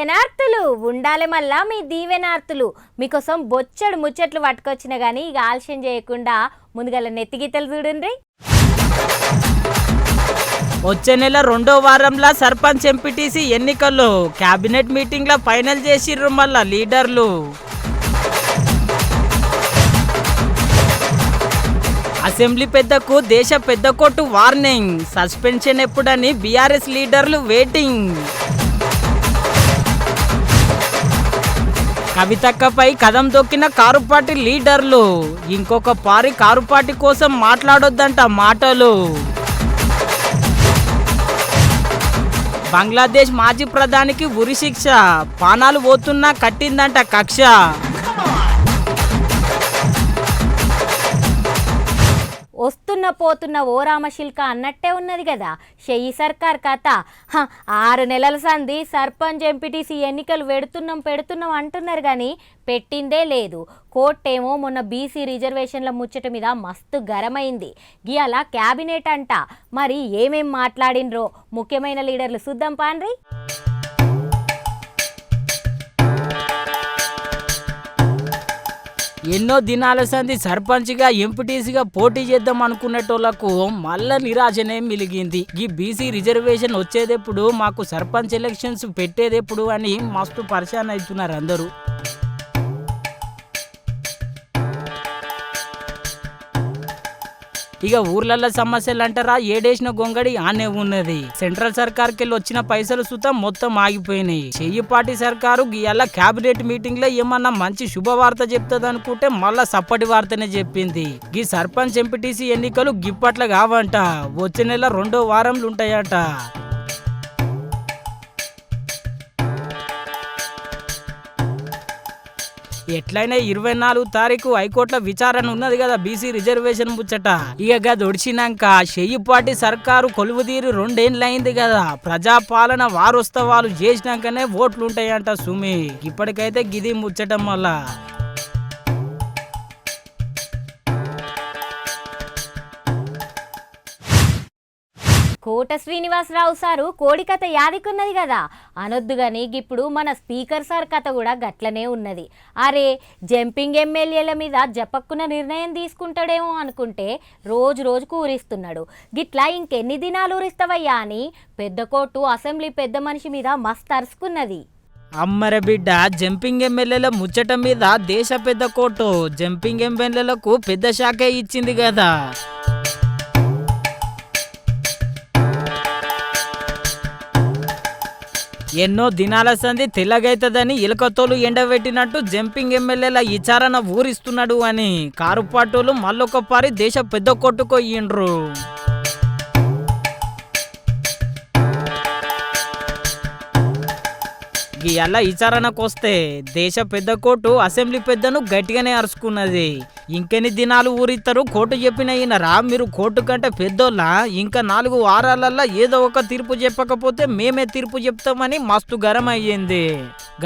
శనార్థులు ఉండాలి మళ్ళా మీ దీవెనార్థులు మీకోసం బొచ్చడు ముచ్చట్లు పట్టుకొచ్చిన కానీ ఇక ఆలస్యం చేయకుండా ముందుగల నెత్తిగీతలు చూడండి. వచ్చే నెల రెండో వారంలో సర్పంచ్ ఎంపీటీసీ ఎన్నికలు. కేబినెట్ మీటింగ్లో ఫైనల్ చేసిర్రు మళ్ళా లీడర్లు. అసెంబ్లీ పెద్దకు దేశ పెద్ద కోర్టు వార్నింగ్. సస్పెన్షన్ ఎప్పుడని బీఆర్ఎస్ లీడర్లు వెయిటింగ్. కవితక్కపై కదం దొక్కిన కారుపాటి లీడర్లు. ఇంకొక పారి కారుపాటి కోసం మాట్లాడొద్దంట మాటలు. బంగ్లాదేశ్ మాజీ ప్రధానికి ఉరి శిక్ష. పానాలు పోతున్నా కట్టిందంట కక్ష. వస్తున్న పోతున్న ఓ రామశిల్క అన్నట్టే ఉన్నది కదా షెయ్యి సర్కార్ కథ. ఆరు నెలల సంది సర్పంచ్ ఎంపీటీసీ ఎన్నికలు పెడుతున్నాం పెడుతున్నాం అంటున్నారు కానీ పెట్టిందే లేదు. కోర్టేమో మొన్న బీసీ రిజర్వేషన్ల ముచ్చట మీద మస్తు గరమైంది గియాల క్యాబినెట్ అంట. మరి ఏమేం మాట్లాడినరో ముఖ్యమైన లీడర్లు చూద్దాం పాన్రీ. ఎన్నో దినాల సంది సర్పంచ్గా ఎంపీటీసీగా పోటీ చేద్దాం అనుకునేటోళ్ళకు మళ్ళా నిరాశనే మిలిగింది. ఈ బీసీ రిజర్వేషన్ వచ్చేదెప్పుడు మాకు సర్పంచ్ ఎలక్షన్స్ పెట్టేదెప్పుడు అని మస్తు పరిశాన్ అవుతున్నారు అందరూ. ఇక ఊర్లలో సమస్యలు అంటారా ఏడేసిన గొంగడి ఆనే ఉన్నది. సెంట్రల్ సర్కార్ కెళ్ళి వచ్చిన పైసలు సుతం మొత్తం ఆగిపోయినాయి. చెయ్యిపాటి సర్కారు ఇలా క్యాబినెట్ మీటింగ్లో ఏమన్నా మంచి శుభవార్త చెప్తుంది అనుకుంటే మళ్ళా సప్పటి వార్తనే చెప్పింది. ఈ సర్పంచ్ ఎంపీటీసీ ఎన్నికలు గిప్పట్ల కావంట. వచ్చే నెల రెండో వారంలు ఉంటాయట. ఎట్లయినా ఇరవై నాలుగు తారీఖు హైకోర్టులో విచారణ ఉన్నది కదా బీసీ రిజర్వేషన్ ముచ్చట. ఇక గది ఒడిచినాక చెయ్యిపాటి సర్కారు కొలువుదీరి రెండేండ్లయింది కదా. ప్రజాపాలన వారోత్సవాలు చేసినాకనే ఓట్లు ఉంటాయంట సుమి ఇప్పటికైతే గిది ముచ్చటం వల్ల కోట శ్రీనివాసరావు సారు కోడి కథ యాదికున్నది కదా. అనొద్దు కానీ ఇప్పుడు మన స్పీకర్ సార్ కథ కూడా గట్లనే ఉన్నది. అరే జంపింగ్ ఎమ్మెల్యేల మీద జపక్కున నిర్ణయం తీసుకుంటాడేమో అనుకుంటే రోజు రోజుకు ఊరిస్తున్నాడు. గిట్లా ఇంకెన్ని దినాలు ఊరిస్తావయ్యా అని పెద్ద కోర్టు అసెంబ్లీ పెద్ద మనిషి మీద మస్తు అరుసుకున్నది. అమ్మర బిడ్డ జంపింగ్ ఎమ్మెల్యేల ముచ్చట మీద దేశ పెద్ద కోర్టు జంపింగ్ ఎమ్మెల్యేలకు పెద్ద శాఖే ఇచ్చింది కదా. ఎన్నో దినాల సంది తెల్లగైతదని ఇలకతోలు ఎండబెట్టినట్టు జంపింగ్ ఎమ్మెల్యేల విచారణ ఊరిస్తున్నాడు అని కారుపాటోలు మళ్ళొక పారి దేశ పెద్ద కొట్టుకోయిండ్రు గీయాల విచారణకు వస్తే దేశ పెద్ద కోర్టు అసెంబ్లీ పెద్దను గట్టిగానే అరుచుకున్నది ఇంకెన్ని దినాలు ఊరిస్తారు కోర్టు చెప్పిన ఈయనరా మీరు కోర్టు కంటే పెద్దోళ్ళ? ఇంకా నాలుగు వారాలల్లా ఏదో ఒక తీర్పు చెప్పకపోతే మేమే తీర్పు చెప్తామని మస్తు గరం అయ్యింది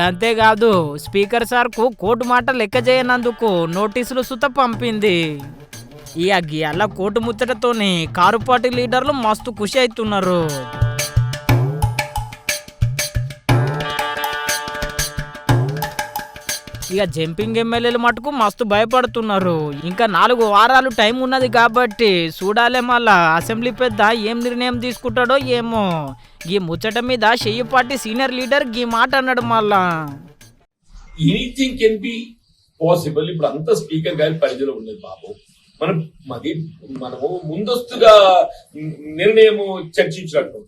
అంతేకాదు స్పీకర్ సార్కు కోర్టు మాట లెక్క చేయనందుకు నోటీసులు సుత పంపింది. ఈ అలా కోర్టు కారు పార్టీ లీడర్లు మస్తు ఖుషి అవుతున్నారు ఇక జంపింగ్ ఎమ్మెల్యేలు మటుకు మస్తు భయపడుతున్నారు. ఇంకా నాలుగు వారాలు టైం ఉన్నది కాబట్టి చూడాలే మళ్ళా. అసెంబ్లీ పెద్ద ఏం నిర్ణయం తీసుకుంటాడో ఏమో. ఈ ముచ్చట మీద షెయ్యి పార్టీ సీనియర్ లీడర్ ఈ మాట అన్నాడు మళ్ళా. ఎనీథింగ్ కెన్ బి పాసిబుల్ ఇప్పుడు అంతా స్పీకర్ గారి పరిధిలో ఉండేది బాబు. మనం మరి మనము ముందస్తుగా నిర్ణయం చర్చించినట్టు.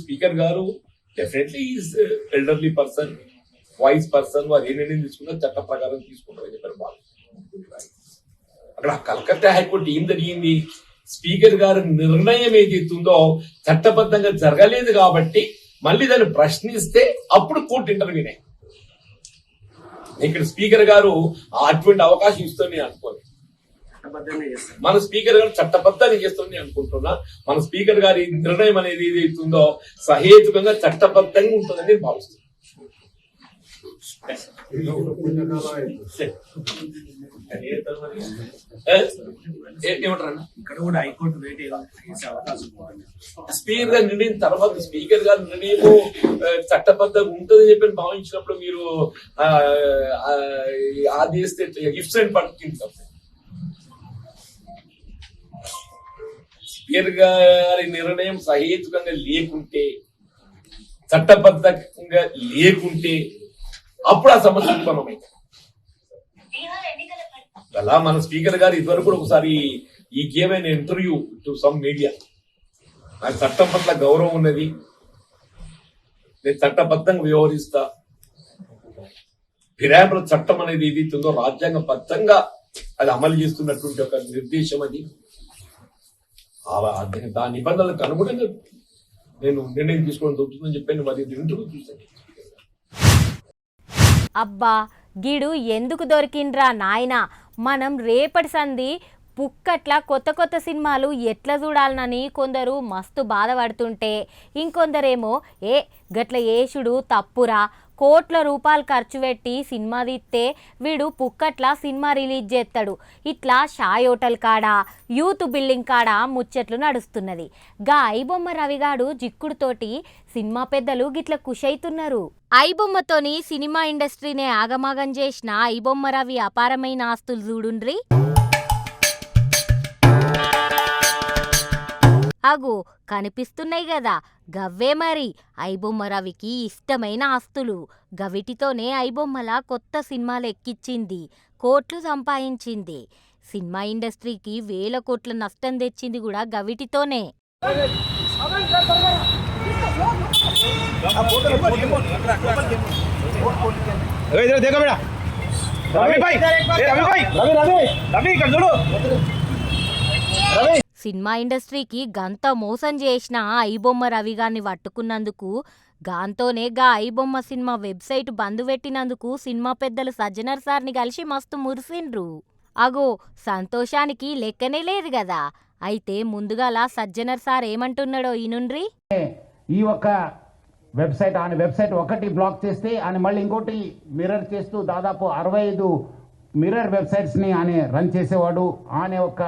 స్పీకర్ గారు definitely is elderly person voice person వారు ఏ నిర్ణయం తీసుకున్నా చట్ట ప్రకారం తీసుకుంటారని చెప్పారు వాళ్ళు అక్కడ కలకత్తా హైకోర్టు ఏం జరిగింది? స్పీకర్ గారి నిర్ణయం ఏదైతుందో చట్టబద్ధంగా జరగలేదు కాబట్టి మళ్ళీ దాన్ని ప్రశ్నిస్తే అప్పుడు కోర్టు ఇంటర్వ్యూనే ఇక్కడ స్పీకర్ గారు అటువంటి అవకాశం ఇస్తుంది అనుకోను మన స్పీకర్ గారు చట్టబద్ధాన్ని చేస్తుంది అనుకుంటున్నా. మన స్పీకర్ గారి నిర్ణయం అనేది ఏదైతుందో సహేతుకంగా చట్టబద్ధంగా ఉంటుందని నేను భావిస్తున్నాను ఏ? ఏ- ఏమంటారు అన్న? ఇక్కడ కూడా హైకోర్టు వేట అవకాశం స్పీకర్ గారు నిర్ణయం తర్వాత స్పీకర్ గారు నిర్ణయము చట్టబద్ధంగా ఉంటుందని చెప్పి భావించినప్పుడు మీరు ఆదేశిస్తే ఇఫ్స్ అండ్ పట్టుకుంటాం స్పీకర్ గారి నిర్ణయం సహేతుకంగా లేకుంటే చట్టబద్ధంగా లేకుంటే అప్పుడు ఆ సమస్య ఉత్పన్నమైంది. అలా మన స్పీకర్ గారు ఇదివరకు కూడా ఒకసారి ఈ game interview to some media. నాకు చట్టం పట్ల గౌరవం ఉన్నది. నేను చట్టబద్ధంగా వ్యవహరిస్తా. ఫిరాయింపుల చట్టం అనేది ఏది ఉందో రాజ్యాంగబద్ధంగా అది అమలు చేస్తున్నటువంటి ఒక నిర్దేశం అది. దాని నిబంధనలకు అనుగుణంగా నేను నిర్ణయం తీసుకోవడం దొరుకుతుందని చెప్పాను మరి ఇంటర్వ్యూ చూసాను అబ్బా గిడు ఎందుకు దొరికిండ్రా నాయనా? మనం రేపటి సంధి పుక్కట్ల కొత్త కొత్త సినిమాలు ఎట్లా చూడాలనని కొందరు మస్తు బాధపడుతుంటే ఇంకొందరేమో ఏ గట్ల యేసుడు తప్పురా కోట్ల రూపాయలు ఖర్చు పెట్టి సినిమా తీస్తే వీడు పుక్కట్ల సినిమా రిలీజ్ చేస్తాడు ఇట్లా షాయ్ హోటల్ కాడ యూత్ బిల్డింగ్ కాడ ముచ్చట్లు నడుస్తున్నది. గా ఐబొమ్మ రవిగాడు జిక్కుడుతోటి సినిమా పెద్దలు గిట్ల కుషైతున్నారు. ఐబొమ్మతోని సినిమా ఇండస్ట్రీనే ఆగమాగం చేసిన ఐబొమ్మ రవి అపారమైన ఆస్తులు చూడుండ్రి. అగో కనిపిస్తున్నాయి గదా. గవ్వే మరి. ఐబొమ్మ రవికి ఇష్టమైన ఆస్తులు. గవిటితోనే ఐబొమ్మల కొత్త సినిమాలు ఎక్కిచ్చింది కోట్లు సంపాదించింది సినిమా ఇండస్ట్రీకి వేల కోట్ల నష్టం తెచ్చింది కూడా గవిటితోనే. రవి రవి రవి రవి రవి సినిమా ఇండస్ట్రీకి గంత మోసం చేసిన ఐబొమ్మ రవిగాన్ని పట్టుకున్నందుకు గాంతోనే గా ఐబొమ్మ సినిమా వెబ్సైట్ బంద్ పెట్టినందుకు సినిమా పెద్దలు సజ్జనర్ సార్ని కలిసి మస్తు మురిసిండ్రు. అగో సంతోషానికి లెక్కనే లేదు కదా అయితే ముందుగాల సజ్జనర్ సార్ ఏమంటున్నాడో ఈనుండ్రి ఈ ఒక్క వెబ్సైట్ ఆయన వెబ్సైట్ ఒకటి బ్లాక్ చేస్తే ఆయన మళ్ళీ ఇంకోటి మిర్రర్ చేస్తూ దాదాపు అరవై ఐదు మిర్రర్ వెబ్సైట్స్ని ఆయన రన్ చేసేవాడు. ఆయన ఒక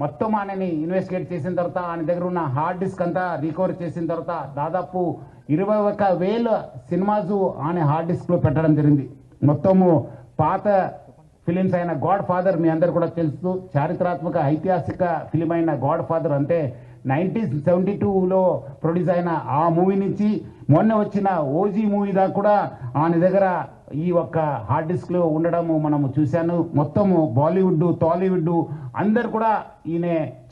మొత్తం ఆయనని ఇన్వెస్టిగేట్ చేసిన తర్వాత ఆయన దగ్గర ఉన్న హార్డ్ డిస్క్ అంతా రికవర్ చేసిన తర్వాత దాదాపు ఇరవై ఒక వేల సినిమాస్ ఆయన హార్డ్ డిస్క్లో పెట్టడం జరిగింది. మొత్తము పాత ఫిలిమ్స్ అయిన గాడ్ ఫాదర్ మీ అందరు కూడా తెలుసు. చారిత్రాత్మక ఐతిహాసిక ఫిలిం అయిన గాడ్ ఫాదర్ అంటే నైన్టీన్ సెవెంటీ టూలో ప్రొడ్యూస్ అయిన ఆ మూవీ నుంచి మొన్న వచ్చిన ఓజీ మూవీ దాకా కూడా ఆయన దగ్గర ఈ ఒక్క హార్డ్ డిస్క్లో ఉండడము మనము చూశాను. మొత్తము బాలీవుడ్ టాలీవుడ్ అందరు కూడా ఈయన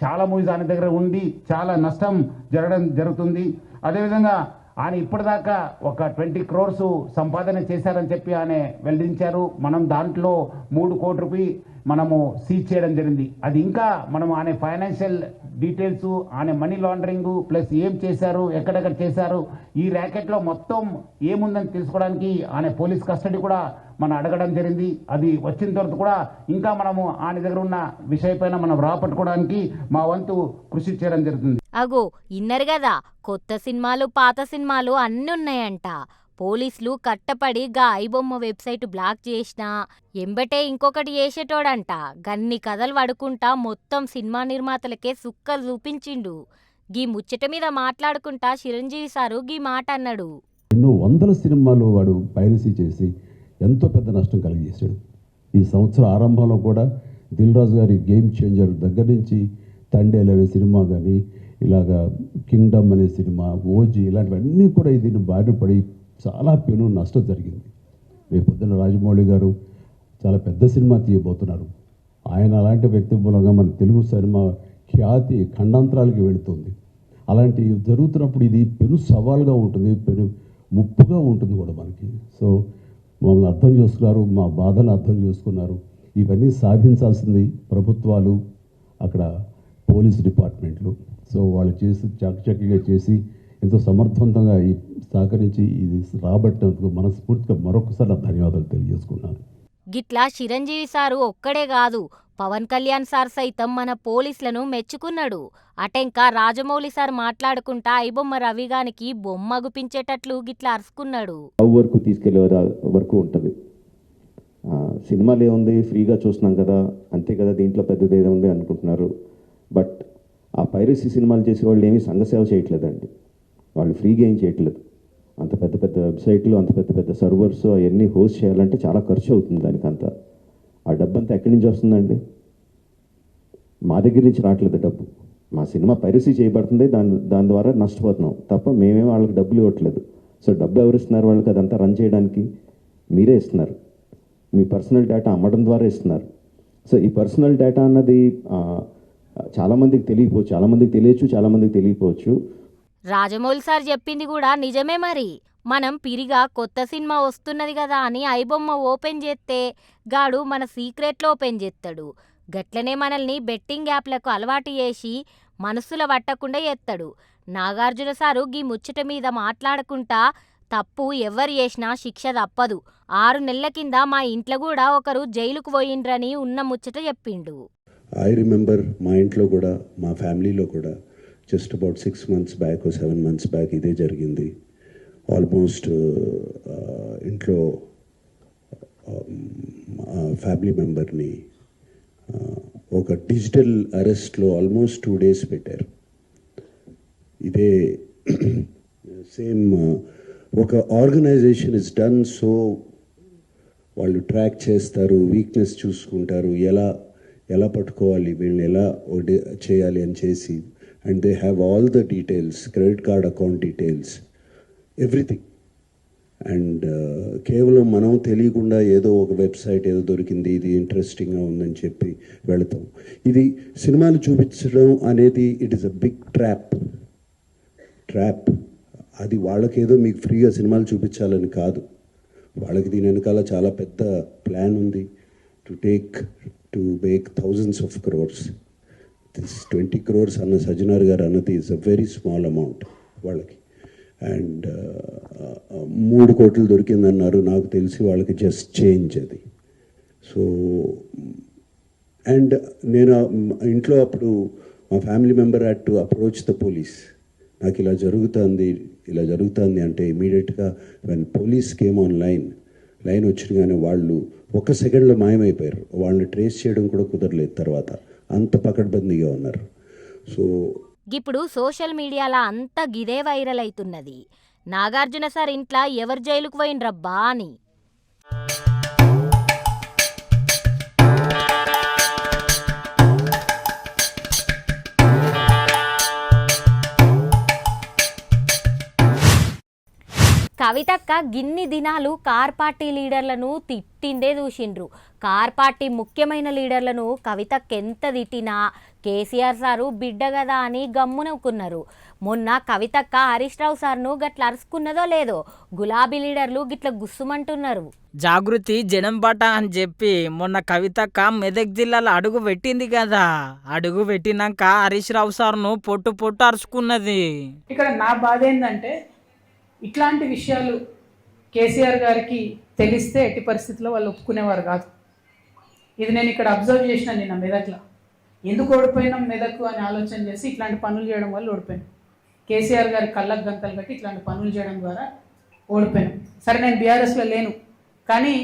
చాలా మూవీస్ ఆయన దగ్గర ఉండి చాలా నష్టం జరగడం జరుగుతుంది. అదేవిధంగా ఆయన ఇప్పటిదాకా ఒక ట్వంటీ క్రోర్స్ సంపాదన చేశారని చెప్పి ఆయన వెల్లడించారు. మనం దాంట్లో మూడు కోటి రూపాయి మనము సీజ్ చేయడం జరిగింది. అది ఇంకా మనం ఆయన ఫైనాన్షియల్ డీటెయిల్స్ ఆయన మనీ లాండరింగ్ ప్లస్ ఏం చేశారు ఎక్కడెక్కడ చేశారు ఈ ర్యాకెట్లో మొత్తం ఏముందని తెలుసుకోవడానికి ఆయన పోలీస్ కస్టడీ కూడా మనం అడగడం జరిగింది. అది వచ్చిన తర్వాత కూడా ఇంకా మనము ఆయన దగ్గర ఉన్న విషయపైన మనం రాపట్టుకోవడానికి మా వంతు కృషి చేయడం జరుగుతుంది. అగో ఇన్నరు కదా కొత్త సినిమాలు పాత సినిమాలు అన్నీ ఉన్నాయంట పోలీసులు కట్టపడి గా ఐబొమ్మ వెబ్సైట్ బ్లాక్ చేసినా ఎంబటే ఇంకొకటి చేసేటోడంట. గన్ని కథలు పడుకుంటా మొత్తం సినిమా నిర్మాతలకే సుక్కలు చూపించిండు. గీ ముచ్చట మీద మాట్లాడుకుంటా చిరంజీవి సారు గీ మాట అన్నాడు. ఎన్నో వందల సినిమాలు వాడు పైరసీ చేసి ఎంతో పెద్ద నష్టం కలిగేశాడు ఈ సంవత్సరం ఆరంభంలో కూడా దిల్ రాజు గారి గేమ్ చేంజర్ దగ్గర నుంచి తండేల్ అనే సినిమా కానీ ఇలాగా కింగ్డమ్ అనే సినిమా ఓజీ ఇలాంటివన్నీ కూడా దీన్ని బారిన పడి చాలా పెను నష్టం జరిగింది. రేపు పొద్దున్న రాజమౌళి గారు చాలా పెద్ద సినిమా తీయబోతున్నారు. ఆయన అలాంటి వ్యక్తి మూలంగా మన తెలుగు సినిమా ఖ్యాతి ఖండాంతరాలకి వెళుతుంది. అలాంటి జరుగుతున్నప్పుడు ఇది పెను సవాల్గా ఉంటుంది పెను ముప్పుగా ఉంటుంది కూడా మనకి. సో మమ్మల్ని అర్థం చేసుకున్నారు మా బాధను అర్థం చేసుకున్నారు. ఇవన్నీ సాధించాల్సింది ప్రభుత్వాలు అక్కడ పోలీస్ డిపార్ట్మెంట్లు. సో వాళ్ళు చేసి చకచకిగా చేసి ఎంతో సమర్థవంతంగా ఈ సహకరించి ఇది రాబట్టినందుకు మనస్ఫూర్తిగా మరొకసారి నా ధన్యవాదాలు తెలియజేసుకున్నాను గిట్లా చిరంజీవి సారు ఒక్కడే కాదు పవన్ కళ్యాణ్ సార్ సైతం మన పోలీసులను మెచ్చుకున్నాడు. అటెంకా రాజమౌళి సార్ మాట్లాడుకుంటా ఐబొమ్మ రవిగానికి బొమ్మ గుపించేటట్లు గిట్లా అరుచుకున్నాడు వరకు తీసుకెళ్ళే వర- వరకు ఉంటుంది. ఆ, సినిమాలు ఏముంది ఫ్రీగా చూస్తున్నాం కదా అంతే కదా దీంట్లో పెద్దది ఏదో ఉంది అనుకుంటున్నారు. బట్ ఆ పైరసీ సినిమాలు చేసే వాళ్ళు ఏమీ సంఘసేవ చేయట్లేదండి. వాళ్ళు ఫ్రీగా ఏం చేయట్లేదు. అంత పెద్ద పెద్ద వెబ్సైట్లు అంత పెద్ద పెద్ద సర్వర్స్ అవన్నీ హోస్ట్ చేయాలంటే చాలా ఖర్చు అవుతుంది దానికంతా. ఆ డబ్బు అంతా ఎక్కడి నుంచి వస్తుందండి? మా దగ్గర నుంచి రావట్లేదు డబ్బు. మా సినిమా పైరసీ చేయబడుతుంది దాని దాని ద్వారా నష్టపోతున్నాం. తప్ప మేమేం వాళ్ళకి డబ్బులు ఇవ్వట్లేదు. సో డబ్బు ఎవరు ఇస్తున్నారు వాళ్ళకి? అదంతా రన్ చేయడానికి మీరే ఇస్తున్నారు. మీ పర్సనల్ డేటా అమ్మడం ద్వారా ఇస్తున్నారు. సో ఈ పర్సనల్ డేటా అన్నది చాలామందికి తెలియకపోవచ్చు చాలామందికి తెలియచ్చు చాలామందికి తెలియకపోవచ్చు రాజమౌళి సార్ చెప్పింది కూడా నిజమే మరి. మనం పిరిగా కొత్త సినిమా వస్తున్నది కదా అని ఐబొమ్మ ఓపెన్ చేస్తే గాడు మన సీక్రెట్లో ఓపెన్ చేస్తాడు గట్లనే మనల్ని బెట్టింగ్ యాప్లకు అలవాటు చేసి మనసుల పట్టకుండా చేస్తాడు నాగార్జున సారు గీ ముచ్చట మీద మాట్లాడకుండా తప్పు ఎవ్వరు చేసినా శిక్ష తప్పదు. ఆరు నెలల కింద మా ఇంట్లో కూడా ఒకరు జైలుకు పోయిండ్రని ఉన్న ముచ్చట చెప్పిండు. ఐ రిమెంబర్ మా ఇంట్లో కూడా మా ఫ్యామిలీలో కూడా just about six months back seven months back ఇదే జరిగింది. ఆల్మోస్ట్ uh, uh, ఇంట్లో uh, um, ఫ్యామిలీ మెంబర్ని ఒక డిజిటల్ అరెస్ట్లో ఆల్మోస్ట్ టూ డేస్ పెట్టారు. ఇదే సేమ్ ఒక ఆర్గనైజేషన్ ఇస్ డన్ సో వాళ్ళు ట్రాక్ చేస్తారు వీక్నెస్ చూసుకుంటారు ఎలా ఎలా పట్టుకోవాలి వీళ్ళని ఎలా చేయాలి అని చేసి and they have all the details credit card account details everything and కేవలం మనం తెలియకుండా ఏదో ఒక వెబ్సైట్ ఏదో దొరికింది ఇది ఇంట్రెస్టింగ్గా ఉందని చెప్పి వెళతాం. ఇది సినిమాలు చూపించడం అనేది it is a big trap trap అది వాళ్ళకేదో మీకు ఫ్రీగా సినిమాలు చూపించాలని కాదు. వాళ్ళకి దీని వెనకాల చాలా పెద్ద ప్లాన్ ఉంది to take to make thousands of crores this twenty crores అన్న సజ్జనార్ గారు అన్నది is a very small amount వాళ్ళకి. అండ్ uh, uh, మూడు కోట్లు దొరికిందన్నారు నాకు తెలిసి వాళ్ళకి జస్ట్ చేంజ్ అది. సో అండ్ నేను ఇంట్లో అప్పుడు మా family member had to approach the police నాకు ఇలా జరుగుతుంది ఇలా జరుగుతుంది అంటే ఇమీడియట్గా when police came online line వచ్చిన కానీ వాళ్ళు ఒక సెకండ్లో మాయమైపోయారు. వాళ్ళని ట్రేస్ చేయడం కూడా కుదరలేదు తర్వాత. అంత పకడ్బందీగా ఉన్నారు. సో ఇప్పుడు సోషల్ మీడియాలో అంతా గిదే వైరల్ అవుతున్నది నాగార్జున సార్ ఇంట్లో ఎవరు జైలుకు పోయినరబ్బా అని. కవితక్క గిన్ని దినాలు కార్ పార్టీ లీడర్లను తిట్టిందే చూసిండ్రు. కార్ పార్టీ ముఖ్యమైన లీడర్లను కవితక్క ఎంత తిట్టినా కేసీఆర్ సారు బిడ్డ కదా అని గమ్మునవుకున్నారు మొన్న కవితక్క హరీష్ రావు సార్ను గట్ల అరుచుకున్నదో లేదో గులాబీ లీడర్లు గిట్ల గుస్సుమంటున్నారు. జాగృతి జనం బాట అని చెప్పి మొన్న కవితక్క మెదక్ జిల్లాలో అడుగు పెట్టింది కదా అడుగు పెట్టినాక హరీష్ రావు సార్ను పొట్టు పొట్టు అరుచుకున్నది ఇక్కడ నా బాధ ఏంటంటే ఇట్లాంటి విషయాలు కేసీఆర్ గారికి తెలిస్తే ఎట్టి పరిస్థితుల్లో వాళ్ళు ఒప్పుకునేవారు కాదు. ఇది నేను ఇక్కడ అబ్జర్వ్ చేసిన నిన్న మెదక్లో. ఎందుకు ఓడిపోయినాం మెదక్ అని ఆలోచన చేసి ఇట్లాంటి పనులు చేయడం వల్ల ఓడిపోయాను. కేసీఆర్ గారి కళ్ళకు గంతలు కట్టి ఇట్లాంటి పనులు చేయడం ద్వారా ఓడిపోయాను. సరే నేను బీఆర్ఎస్లో లేను. కానీ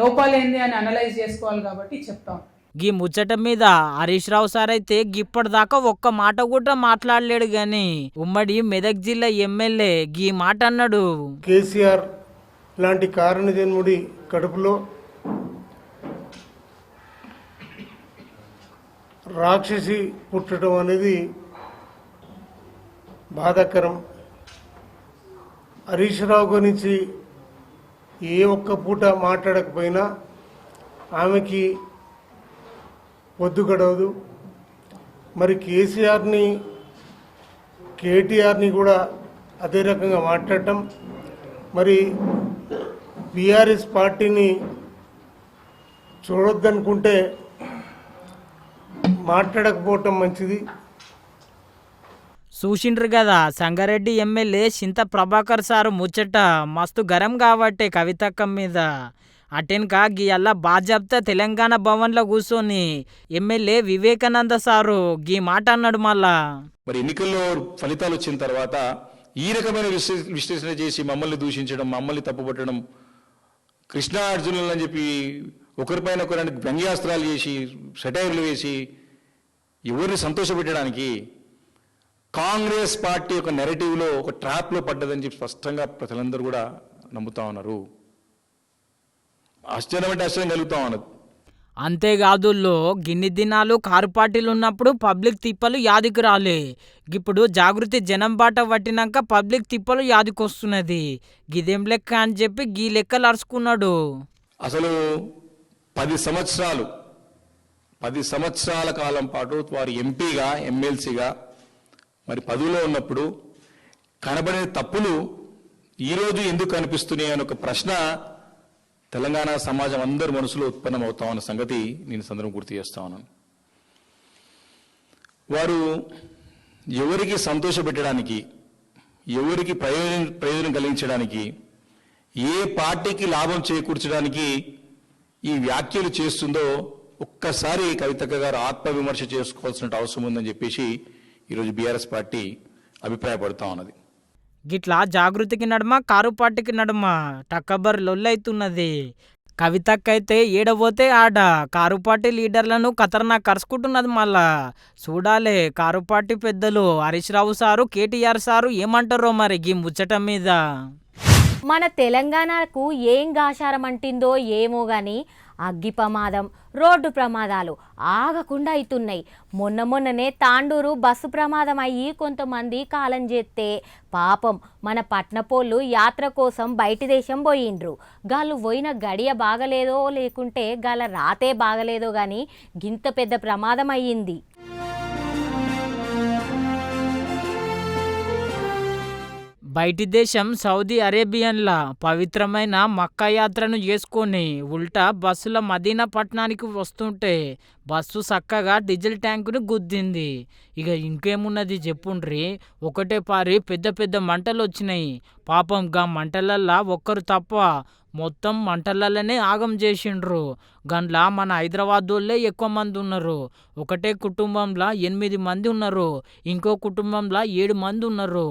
లోపాలు ఏంది అని అనలైజ్ చేసుకోవాలి కాబట్టి చెప్తాను గీ ముచ్చట మీద హరీష్ రావు సార్ అయితే గిప్పటిదాకా ఒక్క మాట కూడా మాట్లాడలేడు గాని ఉమ్మడి మెదక్ జిల్లా ఎమ్మెల్యే గీ మాట అన్నాడు. కేసీఆర్ లాంటి కారణ జన్ముడి కడుపులో రాక్షసి పుట్టడం అనేది బాధాకరం. హరీష్ రావు గురించి ఏ ఒక్క పూట మాట్లాడకపోయినా ఆమెకి పొద్దు గడవదు. మరి కేసీఆర్ని కేటీఆర్ని కూడా అదే రకంగా మాట్లాడటం. మరి బీఆర్ఎస్ పార్టీని చూడొద్దనుకుంటే మాట్లాడకపోవటం మంచిది. చూసిండ్రు కదా సంగారెడ్డి ఎమ్మెల్యే చింత ప్రభాకర్ సారు ముచ్చట మస్తు గరం కాబట్టే కవితక్క మీద. అటెన్కా గీ అల్లా బాజాబ్తా తెలంగాణ భవన్లో కూర్చొని ఎమ్మెల్యే వివేకానంద సారు గీ మాట అన్నాడు మళ్ళా. మరి ఎన్నికల్లో ఫలితాలు వచ్చిన తర్వాత ఈ రకమైన విశ్లేషణ చేసి మమ్మల్ని దూషించడం మమ్మల్ని తప్పుపట్టడం కృష్ణా అర్జునులు అని చెప్పి ఒకరిపైన ఒకరికి వ్యంగ్యాస్త్రాలు చేసి సెటైర్లు వేసి ఎవరిని సంతోషపెట్టడానికి కాంగ్రెస్ పార్టీ యొక్క నెరటివ్లో ఒక ట్రాప్లో పడ్డదని చెప్పి స్పష్టంగా ప్రజలందరూ కూడా నమ్ముతా ఉన్నారు. ఆశ్చర్యం అంటే ఆశ్చర్యం కలుగుతా ఉన్నది అంతేకాదుల్లో గిన్ని దినాలు కారు పార్టీలు ఉన్నప్పుడు పబ్లిక్ తిప్పలు యాదికి రాలే ఇప్పుడు జాగృతి జనం బాట పట్టినాక పబ్లిక్ తిప్పలు యాదికొస్తున్నది. గిదేం లెక్క అని చెప్పి గీ లెక్కలు అరుచుకున్నాడు. అసలు పది సంవత్సరాలు పది సంవత్సరాల కాలం పాటు వారు ఎంపీగా ఎమ్మెల్సీగా మరి పదవిలో ఉన్నప్పుడు కనబడిన తప్పులు ఈరోజు ఎందుకు కనిపిస్తున్నాయి అని ఒక ప్రశ్న తెలంగాణ సమాజం అందరి మనసులో ఉత్పన్నం అవుతామన్న సంగతి నేను సందర్భం గుర్తు చేస్తా ఉన్నాను. వారు ఎవరికి సంతోషపెట్టడానికి ఎవరికి ప్రయోజనం ప్రయోజనం కలిగించడానికి ఏ పార్టీకి లాభం చేకూర్చడానికి ఈ వ్యాఖ్యలు చేస్తుందో ఒక్కసారి కవితక్క గారు ఆత్మవిమర్శ చేసుకోవాల్సిన అవసరం ఉందని చెప్పేసి ఈరోజు బీఆర్ఎస్ పార్టీ అభిప్రాయపడుతూ ఉన్నది. గిట్లా జాగృతికి నడుమ కారు పార్టీకి నడుమ? టక్కబర్ లొల్లైతున్నది. కవితక్కైతే ఏడబోతే ఆడ కారుపాటి లీడర్లను ఖతర్నా కరుచుకుంటున్నది మళ్ళా. చూడాలే కారుపాటి పెద్దలు Harish Rao sir KTR sir ఏమంటారో మరి గీ ముచ్చట మీద? మన తెలంగాణకు ఏం గాశారం అంటిందో ఏమో కానీ అగ్గి ప్రమాదం రోడ్డు ప్రమాదాలు ఆగకుండా అవుతున్నాయి మొన్న మొన్ననే తాండూరు బస్సు ప్రమాదం అయ్యి కొంతమంది కాలం చేస్తే పాపం మన పట్నపోళ్ళు యాత్ర కోసం బయటి దేశం పోయిండ్రు. గాళ్ళు పోయిన గడియ బాగలేదో లేకుంటే గాల రాతే బాగలేదో కానీ గింత పెద్ద ప్రమాదం అయ్యింది. బయటి దేశం సౌదీ అరేబియన్ల పవిత్రమైన మక్కా యాత్రను చేసుకొని ఉల్టా బస్సుల మదీనా పట్టణానికి వస్తుంటే బస్సు చక్కగా డీజిల్ ట్యాంకును గుద్దింది. ఇక ఇంకేమున్నది చెప్పుండ్రి? ఒకటే పారి పెద్ద పెద్ద మంటలు వచ్చినాయి పాపం గా మంటలల్లా ఒక్కరు తప్ప మొత్తం మంటలల్లనే ఆగం చేసిండ్రు. గండ్ల మన హైదరాబాద్ వాళ్ళే ఎక్కువ మంది ఉన్నారు ఒకటే కుటుంబంలో ఎనిమిది మంది ఉన్నారు. ఇంకో కుటుంబంలో ఏడు మంది ఉన్నారు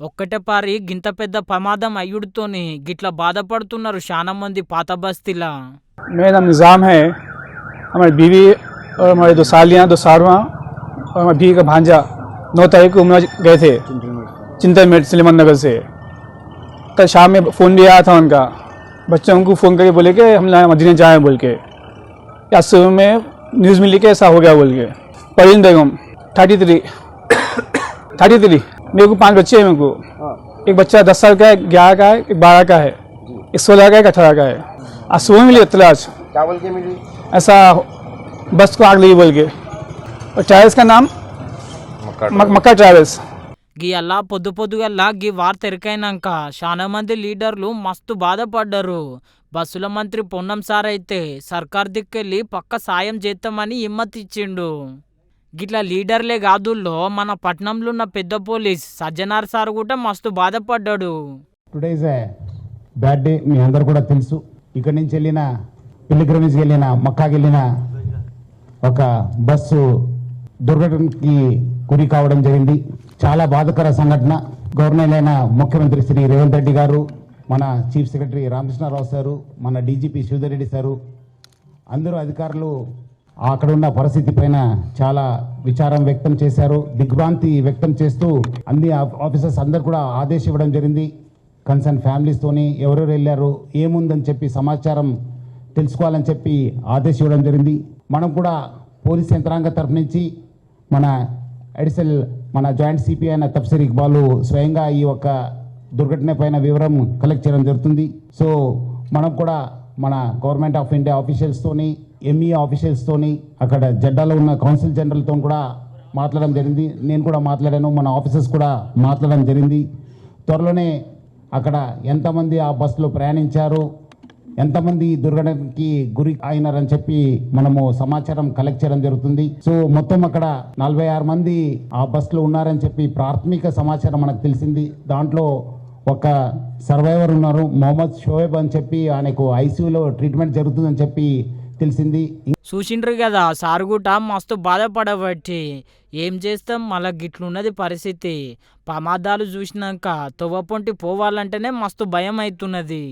ఒక్కటే పారి గింత పెద్ద ప్రమాదం అయ్యుడితోని గిట్ల బాధపడుతున్నారు చాలా మంది పాత బస్తీలా मेरा नाम निज़ाम है हमारी बीवी और हमारे दो सालियाँ दो सारवा और हमारी बीवी का भांजा नौ तारीख को उमरा गए थे चिंतन मेट सलीमान नगर से कल शाम में फ़ोन भी आया था उनका बच्चे उनको फ़ोन करके बोले कि हम यहाँ मदीने जाएँ बोल के या सुबह में न्यूज़ मिली कि ऐसा हो गया बोल के Parveen Begum thirty three thirty three मेरे को पांच बच्चे हैं मेरे को एक बच्चा दस साल का है ग्यारह का है एक बारह का है एक सोलह का है एक अठारह का है आज सुबह मिली इतला आज क्या बोल के मिली ऐसा बस को आग लगी बोल के और ट्रैवल्स का नाम मक- मक्का ट्रैवल्स గీ అలా పొద్దు పొద్దుగల్లా గీ వార్త ఎరికైనాక చాలా మంది లీడర్లు మస్తు బాధపడ్డారు బస్సుల మంత్రి పొన్నం సార్ అయితే సర్కార్ దిక్కెళ్ళి పక్క సాయం చేస్తామని హిమ్మత్ ఇచ్చిండు గిట్లా లీడర్లే కాదుల్లో మన పట్నంలో ఉన్న పెద్ద పోలీస్ సజ్జనార్ సార్ కూడా మస్తు బాధపడ్డాడు. Today is a bad day మీ అందరు కూడా తెలుసు. ఇక్కడి నుంచి వెళ్ళిన పిల్లిగ్రమేజ్కి వెళ్ళిన మక్కాకి వెళ్ళిన ఒక బస్సు దుర్ఘటనకి గురి కావడం జరిగింది. చాలా బాధకర సంఘటన. గవర్నర్ అయిన ముఖ్యమంత్రి శ్రీ రేవంత్ రెడ్డి గారు మన చీఫ్ సెక్రటరీ రామకృష్ణారావు సారు మన డీజీపీ శివధర్ రెడ్డి సారు అందరూ అధికారులు అక్కడ ఉన్న పరిస్థితి పైన చాలా విచారం వ్యక్తం చేశారు. దిగ్భ్రాంతి వ్యక్తం చేస్తూ అన్ని ఆఫీసర్స్ అందరు కూడా ఆదేశం ఇవ్వడం జరిగింది. కన్సర్న్ ఫ్యామిలీస్తోని ఎవరెవరు వెళ్ళారు ఏముందని చెప్పి సమాచారం తెలుసుకోవాలని చెప్పి ఆదేశం ఇవ్వడం జరిగింది. మనం కూడా పోలీస్ యంత్రాంగ తరఫు నుంచి మన అడిషనల్ మన జాయింట్ సిపి అయిన తఫ్సీర్ ఇక్బాలు స్వయంగా ఈ యొక్క దుర్ఘటన పైన వివరం కలెక్ట్ చేయడం జరుగుతుంది. సో మనం కూడా మన గవర్నమెంట్ ఆఫ్ ఇండియా ఆఫీషియల్స్తోని ఎంఈ ఆఫీసర్స్తోని అక్కడ జెడ్డాలో ఉన్న కౌన్సిల్ జనరల్తో కూడా మాట్లాడడం జరిగింది. నేను కూడా మాట్లాడాను. మన ఆఫీసర్స్ కూడా మాట్లాడడం జరిగింది. త్వరలోనే అక్కడ ఎంతమంది ఆ బస్సులో ప్రయాణించారు? ఎంతమంది దుర్ఘటనకి గురి అయినారని చెప్పి మనము సమాచారం కలెక్ట్ చేయడం జరుగుతుంది. సో మొత్తం అక్కడ నలభై ఆరు మంది ఆ బస్సులో ఉన్నారని చెప్పి ప్రాథమిక సమాచారం మనకు తెలిసింది. దాంట్లో ఒక సర్వైవర్ ఉన్నారు. మొహమ్మద్ షోయబ్ అని చెప్పి ఆయనకు ఐసీయూలో ట్రీట్మెంట్ జరుగుతుందని చెప్పి తెలిసింది. చూసిండ్రు కదా సారుగుట మస్తు బాధపడబట్టి. ఏం చేస్తాం? మళ్ళా గిట్లున్నది పరిస్థితి. ప్రమాదాలు చూసినాక తొవ్వపొంటి పోవాలంటేనే మస్తు భయం అవుతున్నది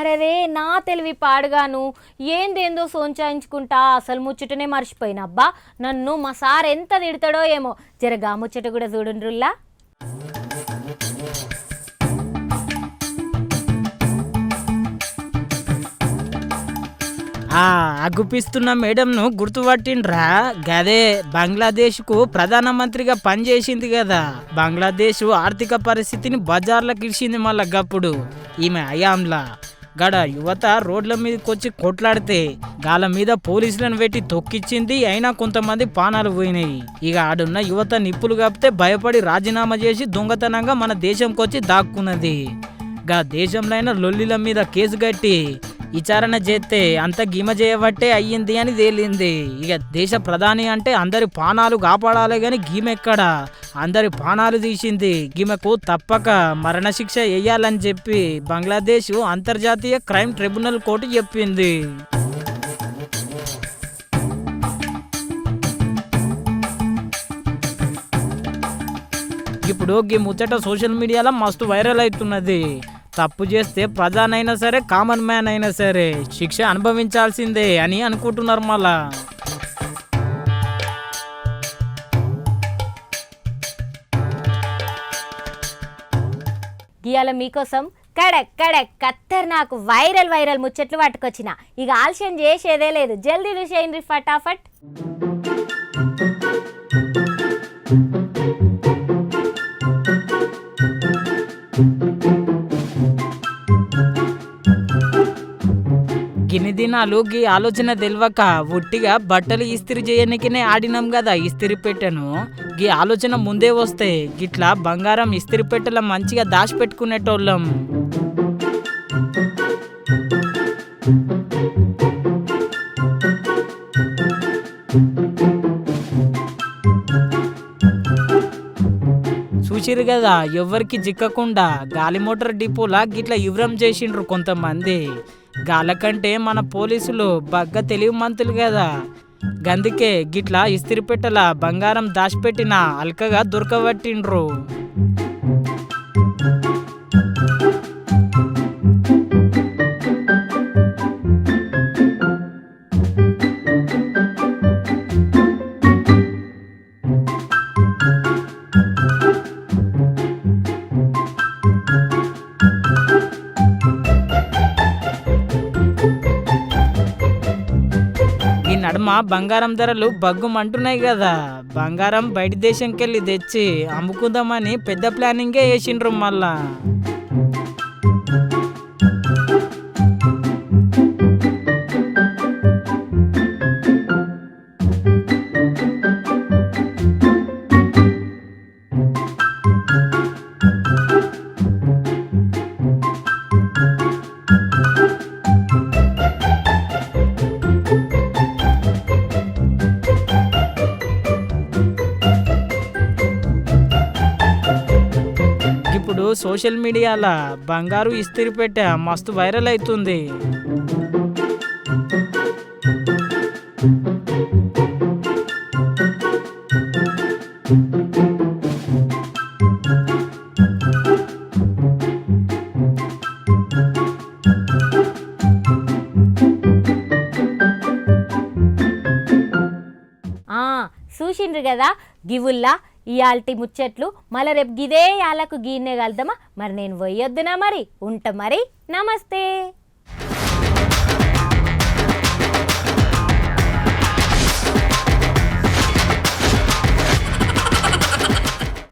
అరే నా తెలివి పాడుగాను. ఏందేందో సోంచాయించుకుంటా? అసలు ముచ్చటనే మర్చిపోయిన. అబ్బా నన్ను మా సార్ ఎంత తిడతాడో ఏమో. జరగా ముచ్చట కూడా చూడండ్రుల్లా? ఆ అగుపిస్తున్న మేడంను గుర్తుపట్టిండ్రా? గదే బంగ్లాదేశ్కు ప్రధానమంత్రిగా పనిచేసింది కదా బంగ్లాదేశ్ ఆర్థిక పరిస్థితిని బజార్లకు ఇచ్చింది మళ్ళా గప్పుడు. ఈమె అయాంలా. గడ యువత రోడ్ల మీదకి వచ్చి కొట్లాడితే గాల మీద పోలీసులను పెట్టి తొక్కిచ్చింది అయినా కొంతమంది పానాలు పోయినాయి. ఇక ఆడున్న యువత నిప్పులు కాపితే భయపడి రాజీనామా చేసి దొంగతనంగా మన దేశంకొచ్చి దాక్కున్నది. గా దేశంలో అయినా లొల్లిల మీద కేసు కట్టి విచారణ చేస్తే అంత గీమ చేయబట్టే అయ్యింది అని తేలింది. ఇక దేశ ప్రధాని అంటే అందరి పానాలు కాపాడాలి కానీ గీమెక్కడ అందరి పానాలు తీసింది. గీమెకు తప్పక మరణశిక్ష వేయాలని చెప్పి బంగ్లాదేశ్ అంతర్జాతీయ క్రైమ్ ట్రిబ్యునల్ కోర్టు చెప్పింది. ఇప్పుడు గీ ముచ్చట సోషల్ మీడియాలో మస్తు వైరల్ అవుతున్నది. తప్పు చేస్తే ప్రధానైనా సరే కామన్ మ్యాన్ అయినా సరే శిక్ష అనుభవించాల్సిందే అని అనుకుంటున్నారు మళ్ళా. గీయాల మీకోసం కడక్ కడక్ కత్తర్ నాకు వైరల్ వైరల్ ముచ్చట్లు పట్టుకొచ్చిన. ఇక ఆలస్యం చేసేదే లేదు. జల్దీ చేయండి ఫటాఫట్. దినాలు గీ ఆలోచన తెలియక ఒట్టిగా బట్టలు ఇస్త్రీ చేయనికినే ఆడినాం కదా ఇస్త్రీ పెట్టెను. గీ ఆలోచన ముందే వస్తే గిట్లా బంగారం ఇస్త్రీ పెట్టెల మంచిగా దాచిపెట్టుకునేటోళ్ళం. చూసిరు కదా ఎవరికి చిక్కకుండా గాలి మోటార్ డిపోలా గిట్లా ఇవ్వరం చేసిండ్రు కొంతమంది. గాలకంటే మన పోలీసులు బగ్గ తెలివి మంతులు కదా గందుకే గిట్లా ఇస్త్రీ పెట్టల బంగారం దాచిపెట్టిన అల్కగా దొరకబట్టిండ్రు. ఈ బంగారం ధరలు బగ్గుమంటున్నాయి కదా. బంగారం బయట దేశంకెళ్ళి తెచ్చి అమ్ముకుందామని పెద్ద ప్లానింగే వేసిండ్రు మళ్ళా. ఇప్పుడు సోషల్ మీడియాల బంగారు ఇస్త్రీ పెట్ట మస్తు వైరల్ అవుతుంది ఆ చూసిండ్రు కదా గివుల్లా ఇయాల్టి ముచ్చట్లు మళ్ళీ రేపు గిదే యాలకు గీనే కలుద్దామా? మరి నేను పోయొద్దునా మరి? ఉంట మరి. నమస్తే.